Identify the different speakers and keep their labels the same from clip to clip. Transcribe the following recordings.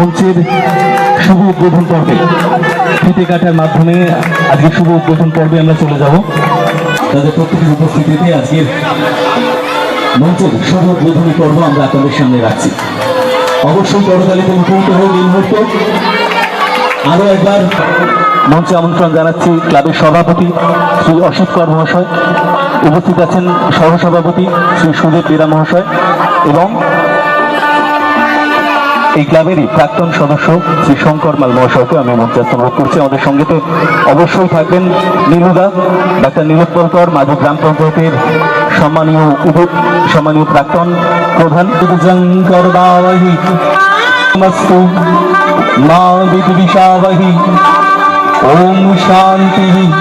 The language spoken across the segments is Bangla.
Speaker 1: মঞ্চের শুভ উদ্বোধন পর্বে। ফিতে কাটার মাধ্যমে আজকে শুভ উদ্বোধন পর্বে আমরা চলে যাব। তাদের প্রত্যেকের উপস্থিতিতে আজকের মঞ্চের শুভ উদ্বোধনী পর্ব আমরা আপনাদের সামনে রাখছি। অবশ্যই করতালিতে মুখরিত হোক এই মুহূর্ত। আরও একবার মঞ্চে আমন্ত্রণ জানাচ্ছি ক্লাবের সভাপতি শ্রী অসিত কর মহাশয়। উপস্থিত আছেন সহসভাপতি শ্রী সুদেব বেরা মহাশয় এবং এই ক্লাবেরই প্রাক্তন সদস্য শ্রী শঙ্কর মাল মহাশয়কে আমি মঞ্চে অনুরোধ করছি আমাদের সঙ্গে তো অবশ্যই থাকবেন নীলুদা, ডাক্তার নীলোৎপল কর মাঝি গ্রাম পঞ্চায়েতের সম্মানীয় উপ, সম্মানীয় প্রাক্তন প্রধান। মা ওম শান্তি।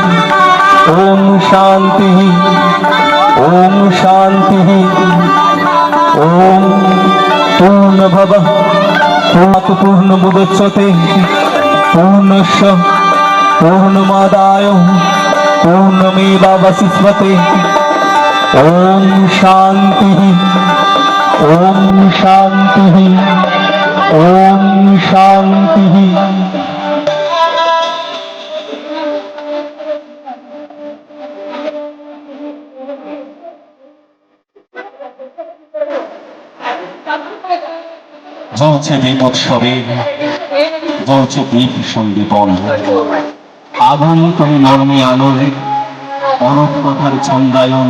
Speaker 1: ওম শান্তি। ওম শান্তি। ওম পূর্ণভব পূর্ণমুদচ্যতে পূর্ণস্য পূর্ণমাদায় পূর্ণমেবাবশিষ্যতে ওম শান্তি ওম শান্তি ওম শান্তি জ্বলছে দীপ উৎসবে জ্বলছে দীপ সন্দীপন আগুন তুমি নরমে আলোর অনক কথার ছন্দায়ন।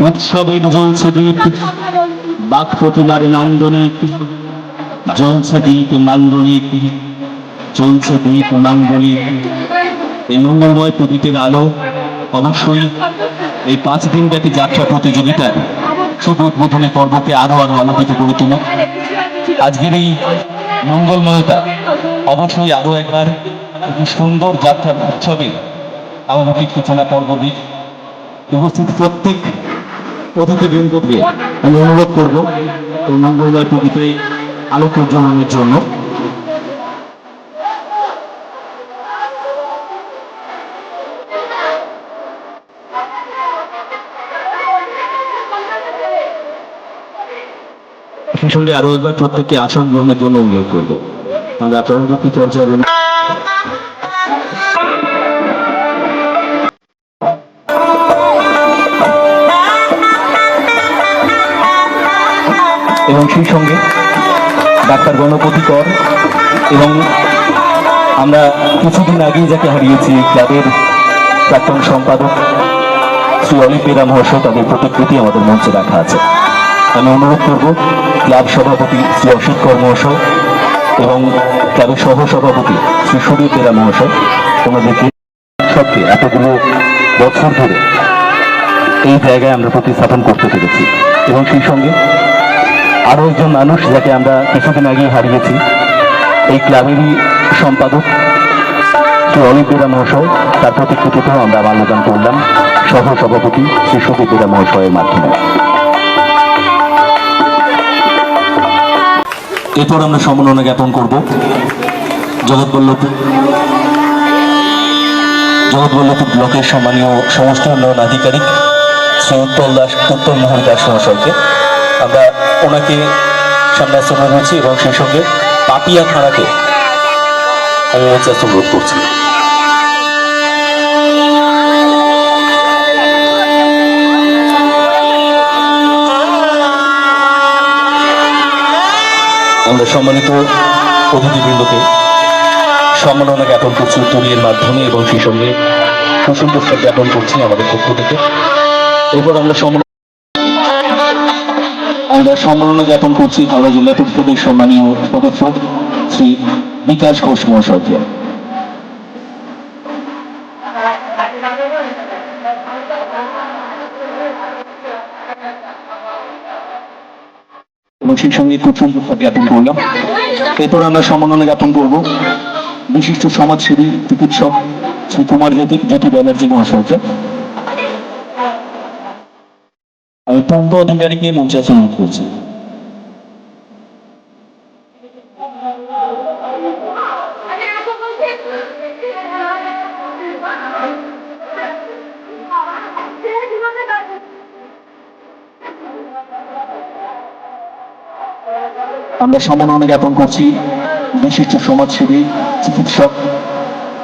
Speaker 1: উৎসবের জ্বলছে দীপ। বাক প্রতিমার নন্দনে জ্বলছে দীপ নান্দনিক চলছে দীপ নান্দনিক এই মঙ্গলময় প্রদীপের আলো অবশ্যই এই পাঁচ দিন ব্যাপী যাত্রা প্রতিযোগিতার শুভ উদ্বোধনী পর্বকে আরও আরও আলোকিত করে তোলা। আজকের এই মঙ্গলময়তা অবশ্যই আরও একবার সুন্দর যাত্রা উৎসবে আমাদের সূচনা পর্ব দিক। উপস্থিত প্রত্যেক অতিথিবৃন্দকে আমি অনুরোধ করব মঙ্গলময় প্রকৃতি আলোক উজ্জ্বলনের জন্য। সেই আরও একবার প্রত্যেককে আসন গ্রহণের জন্য অনুরোধ করব। আমরা পরবর্তী এবং সেই সঙ্গে ডাক্তার গণপতি কর এবং আমরা কিছুদিন আগেই যাকে হারিয়েছি ক্লাবের প্রাক্তন সম্পাদক, শ্রী অলিপ বেরা মহাশয় তাদের প্রতিকৃতি আমাদের মঞ্চে রাখা আছে। আমি অনুরোধ করব ক্লাব সভাপতি শ্রী অসিত কর মহাশয় এবং ক্লাবের সহ সভাপতি শ্রী সুদীপ বেরা মহাশয়। ওনাদেরকে সবকে এতগুলো বছর ধরে এই জায়গায় আমরা প্রতিস্থাপন করতে পেরেছি। এবং সেই সঙ্গে আরও একজন মানুষ যাকে আমরা কিছুদিন আগেই হারিয়েছি, এই ক্লাবেরই সম্পাদক শ্রী অলিপ বেরা মহাশয়। তার প্রতিকৃতিতেও আমরা মাল্যদান করলাম। সহ সভাপতি শ্রী সুদীপ বেরা মহাশয়ের মাধ্যমে। এরপর আমরা সমন্বয় জ্ঞাপন করব। জগৎবল্লভপুর জগৎবল্লভপুর ব্লকের সম্মানীয় সমস্ত উন্নয়ন আধিকারিক শ্রী উত্তল দাস, উত্তল মোহন দাস মহাশয়কে। আমরা ওনাকে সামনে আশ্রম করছি এবং সেই সঙ্গে পাপিয়া খাঁড়াকে আমি হচ্ছে অনুরোধ করছি। আমরা সম্মানিত অতিথিবৃন্দকে সম্মাননা জ্ঞাপন করছি উত্তরীয়ের মাধ্যমে এবং সেই সঙ্গে কুসুম পুরস্কার জ্ঞাপন করছি আমাদের পক্ষ থেকে। এরপর আমরা সম্মান আমরা সম্মাননা জ্ঞাপন করছি হাওড়া জেলা পরিষদের সম্মানীয় সদস্য শ্রী বিকাশ ঘোষ মহাশয়কে এবং সেই সঙ্গে পুরস্কার জ্ঞাপন করলাম। এরপর আমরা সম্মাননা জ্ঞাপন করব। বিশিষ্ট সমাজসেবী, চিকিৎসক শ্রী কুমার জ্যোতি জ্যোতি ব্যানার্জি মহাশয়কে। আমি পূর্ব অধিকারীকে মঞ্চে আসন করছি? আমরা সম্মাননা জ্ঞাপন করছি বিশিষ্ট সমাজসেবী, চিকিৎসক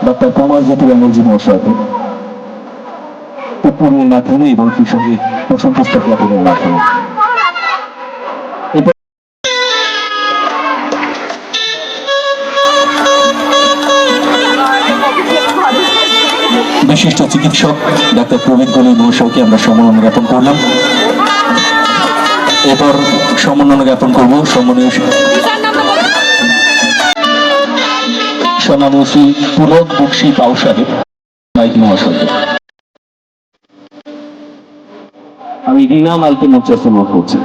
Speaker 1: ডক্টর কুমার জ্যোতি ব্যানার্জি মহাশয়কে। উপরের মাধ্যমে এবং সেই সঙ্গে পুস্তক জ্ঞাপনের মাধ্যমে। বিশিষ্ট চিকিৎসক ডাক্তার প্রবীণ গলি মহাশয়কে আমরা সম্মাননা জ্ঞাপন করলাম। এরপর সম্মাননা জ্ঞাপন করব। সম্মানীয় শ্রী পুলক বক্সি পাউ সাহেব মহাশয়। আমি রিনা মালকে মঞ্চাসন করছি।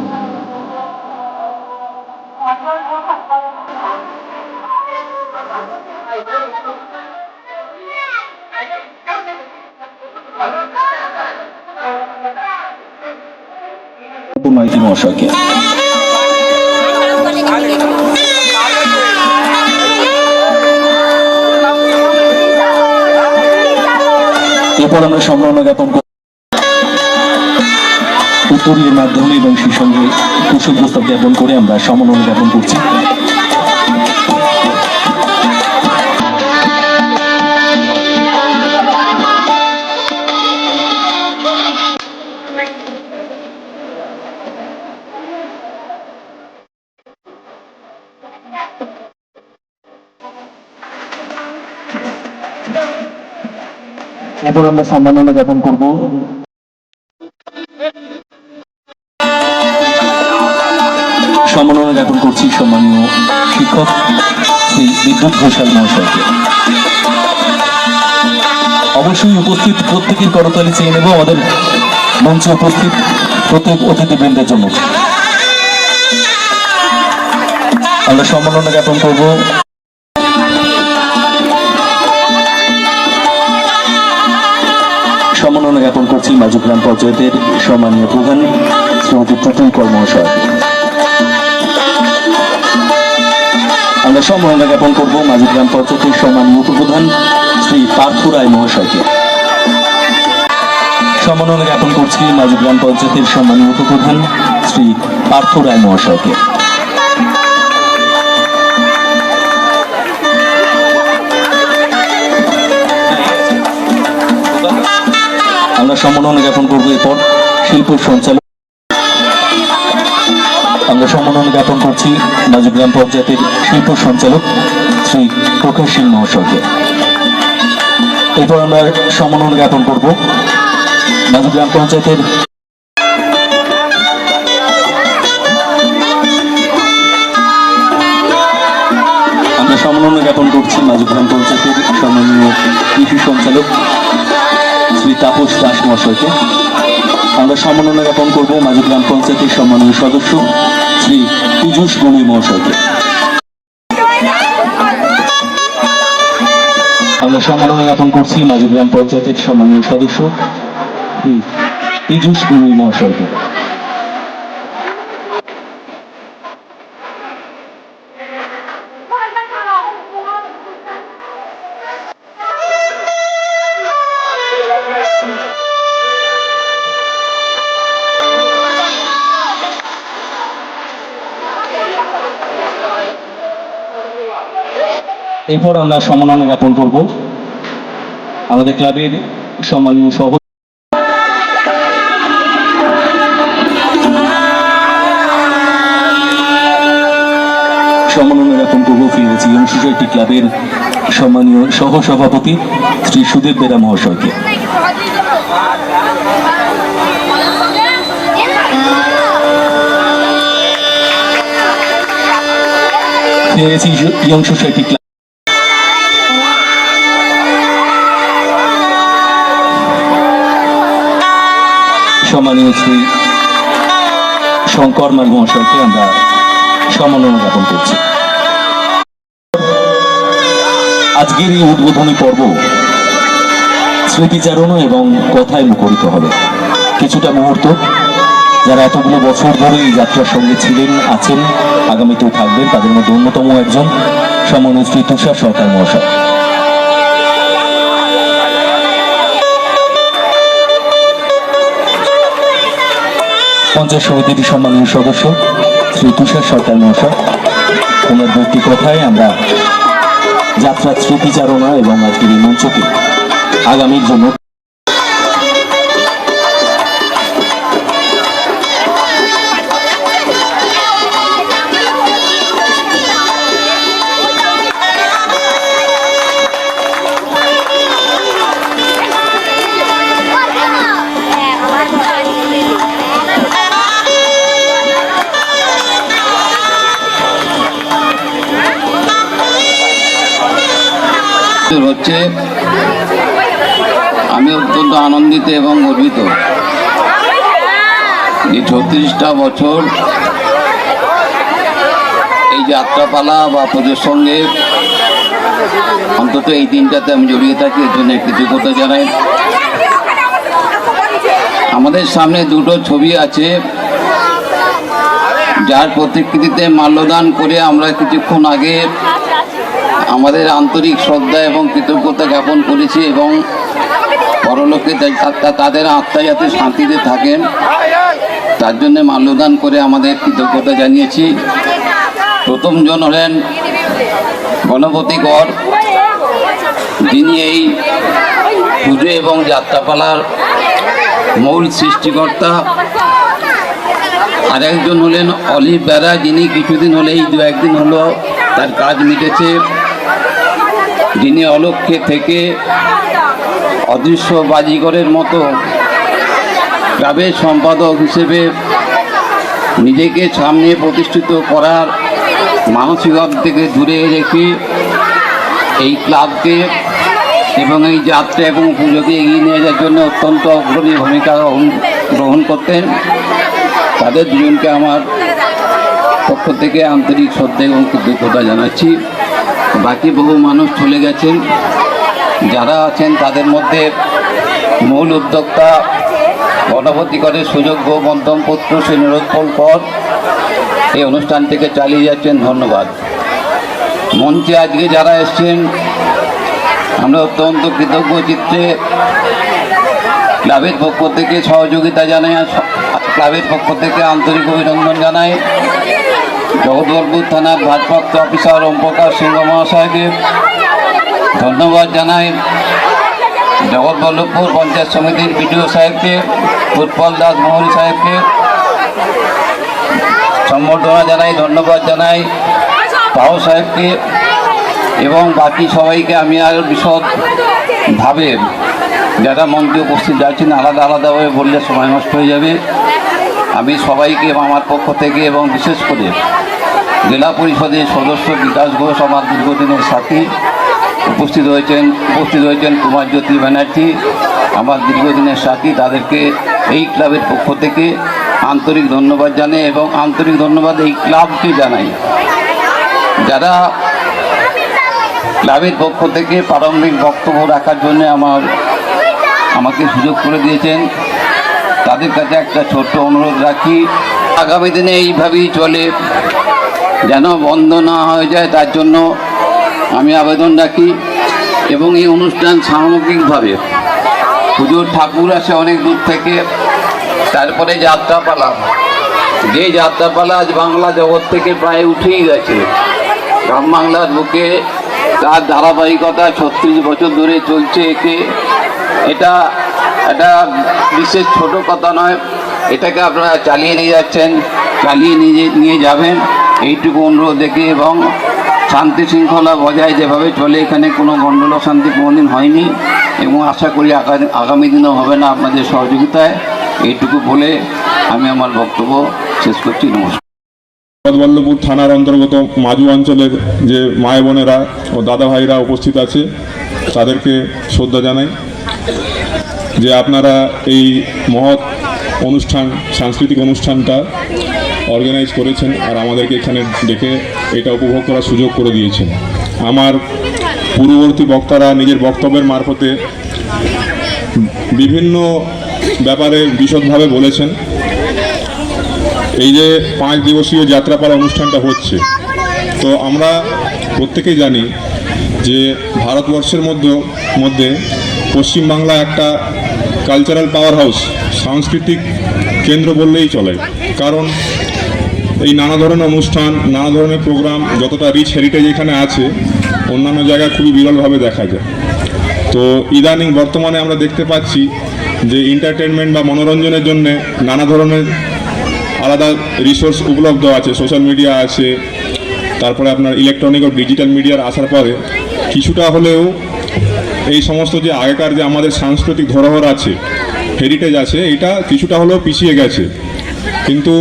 Speaker 1: মাইকি মহাশয়কে। এরপর আমরা সম্মাননা জ্ঞাপন উত্তরীয় মাধ্যমে এবং সেই সঙ্গে কুশল প্রস্তাব জ্ঞাপন করে আমরা সম্মাননা জ্ঞাপন করছি। এরপর আমরা সম্মাননা জ্ঞাপন করব। সম্মাননা জ্ঞাপন করছি সম্মানীয় শিক্ষক শ্রী বিদ্যুৎ ঘোষাল মহাশয়কে। অবশ্যই উপস্থিত প্রত্যেকের করতালি চেয়ে নেব, আমাদের মঞ্চে উপস্থিত প্রত্যেক অতিথিবৃন্দের জন্য। আমরা সম্মাননা জ্ঞাপন করব। জ্ঞাপন করছি মাজু গ্রাম পঞ্চায়েতের সম্মানীয় প্রধান শ্রীমতী প্রতুল কর মহাশয় আমরা সম্মাননা জ্ঞাপন করব মাজু গ্রাম পঞ্চায়েতের সম্মানীয় উপপ্রধান শ্রী পার্থ রায় মহাশয়কে। সম্মাননা জ্ঞাপন করছি মাজু গ্রাম পঞ্চায়েতের সম্মানীয় উপপ্রধান শ্রী পার্থ রায় মহাশয়কে। আমরা সম্মাননা জ্ঞাপন করব এরপর শিল্প সঞ্চালক আমরা সম্মাননা জ্ঞাপন করছি গ্রাম পঞ্চায়েতের শিল্প সঞ্চালক শ্রী প্রকাশ সিং মহাশয়কে। এরপর আমরা সম্মাননা জ্ঞাপন করব গ্রাম পঞ্চায়েতের সম্মাননা জ্ঞাপন করছি মাজু গ্রাম পঞ্চায়েতের সম্মানীয় কৃষি সঞ্চালক শ্রী তাপস দাস মহাশয়কে আমরা সম্মাননা জ্ঞাপন করব মাঝি গ্রাম পঞ্চায়েতের সম্মানীয় সদস্য শ্রী পীযুষ গণী মহাশয়কে। আমরা সম্মাননা জ্ঞাপন করছি মাঝি গ্রাম পঞ্চায়েতের সম্মানীয় সদস্য শ্রী পীযুষ গণী মহাশয়কে। এরপর আমরা সম্মাননা জ্ঞাপন করব। আমাদের ক্লাবের সম্মানীয় সহ সম্মাননা জ্ঞাপন করব ফিরেছি সোসাইটি ক্লাবের সম্মানীয় সহ সভাপতি শ্রী সুদেব বেরা মহাশয়কে। ফিরেছি ইয়ং সোসাইটি সম্মানীয় শ্রী শঙ্কর মাল মহাশয়কে আমরা সম্মাননা জ্ঞাপন করছি। আজকের এই উদ্বোধনী পর্ব স্মৃতিচারণ এবং কথায় মুখরিত হবে। কিছুটা মুহূর্ত, যারা এতগুলো বছর ধরে এই যাত্রার সঙ্গে ছিলেন, আছেন, আগামীতেও থাকবেন, তাদের মধ্যে অন্যতম একজন সম্মানীয় শ্রী তুষার সরকার মহাশয়। পঞ্চায়েত সমিতির সম্মানীয় সদস্য, শ্রী তুষার সরকার মহাশয়। ওনার দুটি কথায় আমরা যাত্রার স্মৃতিচারণা এবং আজকের এই মঞ্চকে আগামীর জন্য
Speaker 2: হচ্ছে, আমি অত্যন্ত আনন্দিত এবং গর্বিত। যে ছত্রিশটা বছর এই যাত্রাপালা বা পুজোর সঙ্গে অন্তত এই দিনটাতে আমি জড়িয়ে থাকি, এর জন্য কৃতজ্ঞতা জানাই। আমাদের সামনে দুটো ছবি আছে, যার প্রতিকৃতিতে মাল্যদান করে আমরা কিছুক্ষণ আগে আমাদের আন্তরিক শ্রদ্ধা এবং কৃতজ্ঞতা জ্ঞাপন করেছি এবং পরলোকে তাদের আত্মা যাতে শান্তিতে থাকেন, তার জন্য মাল্যদান করে আমাদের কৃতজ্ঞতা জানিয়েছি। প্রথমজন হলেন গণপতি কর যিনি এই পুজো এবং যাত্রাপালার মূল সৃষ্টিকর্তা। আরেকজন হলেন অলিভ বেড়া যিনি কিছুদিন হলেই দু একদিন হলো তার কাজ মিটেছে। যিনি অলক্ষ্যে থেকে অদৃশ্য বাজিগরের মতো ক্লাবের সম্পাদক হিসেবে নিজেকে সামনে প্রতিষ্ঠিত করার মানসিকতা থেকে দূরে রেখে এই ক্লাবকে এবং এই যাত্রা এবং পুজোকে এগিয়ে নিয়ে যাওয়ার জন্য অত্যন্ত অগ্রণী ভূমিকা গ্রহণ- গ্রহণ করতেন। তাদের দুজনকে আমার পক্ষ থেকে আন্তরিক শ্রদ্ধা এবং কৃতজ্ঞতা জানাচ্ছি। বাকি বহু মানুষ চলে গেছেন। যারা আছেন তাদের মধ্যে মূল উদ্যোক্তা গণপতিকরের সুযোগ্য মধ্যম পুত্র শ্রী নিরোৎপল কর। এই অনুষ্ঠানটিকে চালিয়ে যাচ্ছেন, ধন্যবাদ। মঞ্চে আজকে যারা এসছেন, আমরা অত্যন্ত কৃতজ্ঞ চিত্রে ক্লাবের পক্ষ থেকে সহযোগিতা জানাই ক্লাবের পক্ষ থেকে আন্তরিক অভিনন্দন জানাই। জগৎবরপুর থানার ভারপ্রাপ্ত অফিসার ওম প্রকাশ সিংহ মহাশয়কে ধন্যবাদ জানাই। জগৎবল্লভপুর পঞ্চায়েত সমিতির বিডিও সাহেবকে, উৎপল দাস মহরি সাহেবকে সম্বর্ধনা জানাই, ধন্যবাদ জানাই। পাও সাহেবকে এবং বাকি সবাইকে আমি আর বিশদ ভাবে যারা মন্ত্রী উপস্থিত যাচ্ছেন, আলাদা আলাদাভাবে বললে সময় নষ্ট হয়ে যাবে। আমি সবাইকে আমার পক্ষ থেকে এবং বিশেষ করে জেলা পরিষদের সদস্য বিকাশ ঘোষ, আমার দীর্ঘদিনের সাথী উপস্থিত হয়েছেন উপস্থিত হয়েছেন কুমার জ্যোতি ব্যানার্জি, আমার দীর্ঘদিনের সাথী, তাদেরকে এই ক্লাবের পক্ষ থেকে আন্তরিক ধন্যবাদ জানাই এবং আন্তরিক ধন্যবাদ এই ক্লাবকে জানাই। যারা ক্লাবের পক্ষ থেকে প্রারম্ভিক বক্তব্য রাখার জন্য আমার, আমাকে সুযোগ করে দিয়েছেন, তাদের কাছে একটা ছোট্ট অনুরোধ রাখি। আগামী দিনে এইভাবেই চলে। যেন বন্ধ না হয়ে যায়, তার জন্য আমি আবেদন রাখি এবং এই অনুষ্ঠান সামগ্রিকভাবে পুজোর ঠাকুর আসে অনেক দূর থেকে, তারপরে যাত্রাপালা। যে যাত্রাপালা আজ বাংলা জগৎ থেকে প্রায় উঠেই গেছে। গ্রাম বাংলার বুকে তার ধারাবাহিকতা ছত্রিশ বছর ধরে চলছে একে। এটা এটা বিশেষ ছোট কথা নয়, এটাকে আপনারা চালিয়ে নিয়ে যাচ্ছেন, চালিয়ে নিয়ে নিয়ে যাবেন। এইটুকু অনুরোধ দেখি এবং শান্তি শৃঙ্খলা বজায় যেভাবে চলে, এখানে কোনো গণ্ডগোল শান্তি কোনোদিন হয়নি এবং আশা করি আগামী দিনও হবে না আপনাদের সহযোগিতায়। এইটুকু বলে আমি আমার বক্তব্য শেষ করছি, নমস্কার।
Speaker 3: জগৎবল্লভপুর থানার অন্তর্গত মাজু অঞ্চলের যে মায় বোনেরা ও দাদা ভাইরা উপস্থিত আছে, তাদেরকে শ্রদ্ধা জানাই যে আপনারা এই মহৎ অনুষ্ঠান, সাংস্কৃতিক অনুষ্ঠানটা অর্গানাইজ করেছেন আর আমাদেরকে এখানে ডেকে এটা উপভোগ করার সুযোগ করে দিয়েছেন। আমার পূর্ববর্তী বক্তারা নিজের বক্তব্যের মারফতে বিভিন্ন ব্যাপারে বিশদভাবে বলেছেন। এই যে পাঁচ দিবসীয় যাত্রাপালা অনুষ্ঠানটা হচ্ছে, তো আমরা প্রত্যেকেই জানি যে ভারতবর্ষের মধ্যে মধ্যে পশ্চিমবাংলা একটা কালচারাল পাওয়ার হাউস সাংস্কৃতিক কেন্দ্র বললেই চলে। কারণ এই নানা ধরনের অনুষ্ঠান, নানা ধরনের প্রোগ্রাম যতটা রিচ হেরিটেজ এখানে আছে, অন্যান্য জায়গায় খুবই বিরলভাবে দেখা যায়। তো ইদানিং বর্তমানে আমরা দেখতে পাচ্ছি যে এন্টারটেনমেন্ট বা মনোরঞ্জনের জন্য নানা ধরনের আলাদা রিসোর্স উপলব্ধ আছে। সোশ্যাল মিডিয়া আছে, তারপরে আপনার ইলেকট্রনিক ও ডিজিটাল মিডিয়ার আসার পরে কিছুটা হলেও এই সমস্ত যে আগেকার যে আমাদের সাংস্কৃতিক ধরোহর আছে হেরিটেজ আছে, এটা কিছুটা হলেও পিছিয়ে গেছে। কিন্তু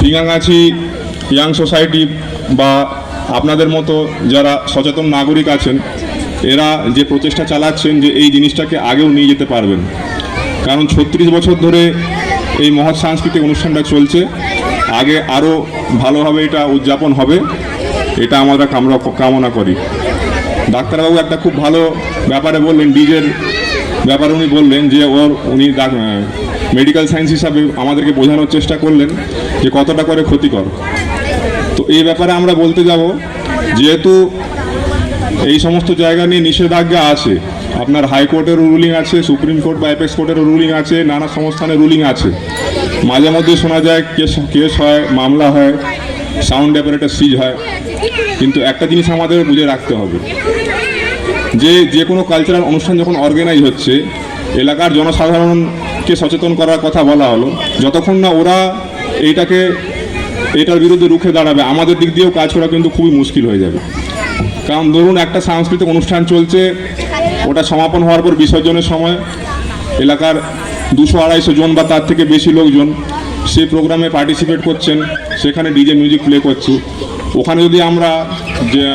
Speaker 3: ফিঙ্গাগাছি ইয়াং সোসাইটি বা আপনাদের মতো যারা সচেতন নাগরিক আছেন, এরা যে প্রচেষ্টা চালাচ্ছেন যে এই জিনিসটাকে আগেও নিয়ে যেতে পারবেন। কারণ ছত্রিশ বছর ধরে এই মহৎ সাংস্কৃতিক অনুষ্ঠানটা চলছে, আগে আরও ভালোভাবে এটা উদযাপন হবে, এটা আমরা কামনা কামনা করি। ডাক্তারবাবু একটা খুব ভালো ব্যাপারে বললেন ডিজের ব্যাপারে উনি বললেন যে ওর, উনি মেডিকেল সায়েন্স হিসাবে আমাদেরকে বোঝানোর চেষ্টা করলেন যে কতটা করে ক্ষতিকর। তো এই ব্যাপারে আমরা বলতে যাব, যেহেতু এই সমস্ত জায়গা নিয়ে নিষেধাজ্ঞা আছে, আপনার হাইকোর্টের রুলিং আছে, সুপ্রিম কোর্ট বা অ্যাপেক্স কোর্টের রুলিং আছে, নানা সংস্থানের রুলিং আছে। মাঝে মধ্যে শোনা যায় কেস কেস হয়, মামলা হয় সাউন্ড অ্যাপারেটার সিজ হয়, কিন্তু একটা জিনিস আমাদের বুঝে রাখতে হবে, যে যে কোনো কালচারাল অনুষ্ঠান যখন অর্গানাইজ হচ্ছে, এলাকার জনসাধারণকে সচেতন করার কথা বলা হলো। যতক্ষণ না ওরা এইটাকে, এটার বিরুদ্ধে রুখে দাঁড়াবে, আমাদের দিক দিয়েও কাজ করা কিন্তু খুবই মুশকিল হয়ে যাবে। কারণ ধরুন একটা সাংস্কৃতিক অনুষ্ঠান চলছে, ওটা সমাপন হওয়ার পর বিসর্জনের সময় এলাকার দুশো আড়াইশো জন বা তার থেকে বেশি লোকজন সেই প্রোগ্রামে পার্টিসিপেট করছেন, সেখানে ডিজে মিউজিক প্লে করছে। ওখানে যদি আমরা যে,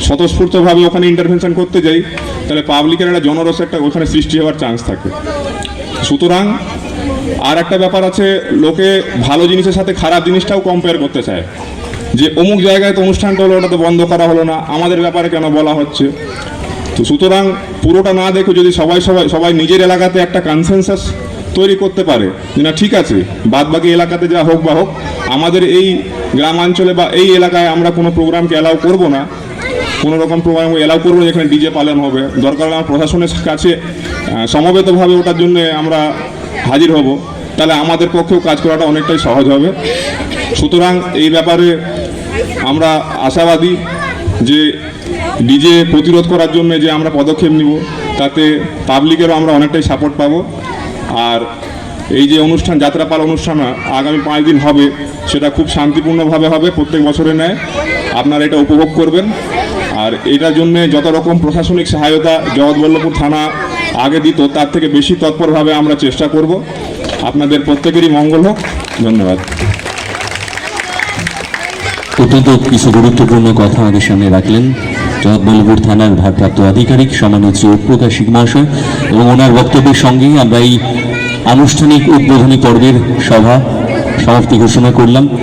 Speaker 3: স্বতঃস্ফূর্তভাবে ওখানে ইন্টারভেনশন করতে যাই, তাহলে পাবলিকের একটা জনরস একটা ওখানে সৃষ্টি হওয়ার চান্স থাকে। সুতরাং আর একটা ব্যাপার আছে, লোকে ভালো জিনিসের সাথে খারাপ জিনিসটাও কম্পেয়ার করতে চায়। যে অমুক জায়গায় তো অনুষ্ঠানটা হলো ওটা তো বন্ধ করা হলো না, আমাদের ব্যাপারে কেন বলা হচ্ছে? তো সুতরাং পুরোটা না দেখে যদি সবাই সবাই সবাই নিজের এলাকাতে একটা কনসেনসাস তৈরি করতে পারে, যে না ঠিক আছে বাদ বাকি এলাকাতে যা হোক বা হোক, আমাদের এই গ্রামাঞ্চলে বা এই এলাকায় আমরা কোনো প্রোগ্রামকে অ্যালাউ করব না কোনো রকম প্রোগ্রাম অ্যালাউ করব যেখানে ডিজে পালন হবে। দরকার আমার প্রশাসনের কাছে সমবেতভাবে ওটার জন্য আমরা হাজির হব। তাহলে আমাদের পক্ষেও কাজ করাটা অনেকটাই সহজ হবে। সুতরাং এই ব্যাপারে আমরা আশাবাদী যে ডিজে প্রতিরোধ করার জন্য যে আমরা পদক্ষেপ নিব, তাতে পাবলিকেরও আমরা অনেকটাই সাপোর্ট পাবো। আর এই যে অনুষ্ঠান, যাত্রাপাল অনুষ্ঠান আগামী পাঁচ দিন হবে, সেটা খুব শান্তিপূর্ণভাবে হবে প্রত্যেক বছরে ন্যায়। আপনারা এটা উপভোগ করবেন। আর এটার জন্য যত রকম প্রশাসনিক সহায়তা জগৎবল্লভপুর থানা আগে দিত, তার থেকে বেশি তৎপরভাবে আমরা চেষ্টা করব। আপনাদের প্রত্যেকেরই মঙ্গল হোক। ধন্যবাদ।
Speaker 1: অত্যন্ত কিছু গুরুত্বপূর্ণ কথা আমাদের সামনে রাখলেন। জগৎবল্লভপুর থানার ভারপ্রাপ্ত আধিকারিক সম্মানিত শ্রী প্রকাশিক মহাশয় এবং ওনার বক্তব্যের সঙ্গেই আমরা এই আনুষ্ঠানিক উদ্বোধনী পর্বের সভা সমাপ্তি ঘোষণা করলাম।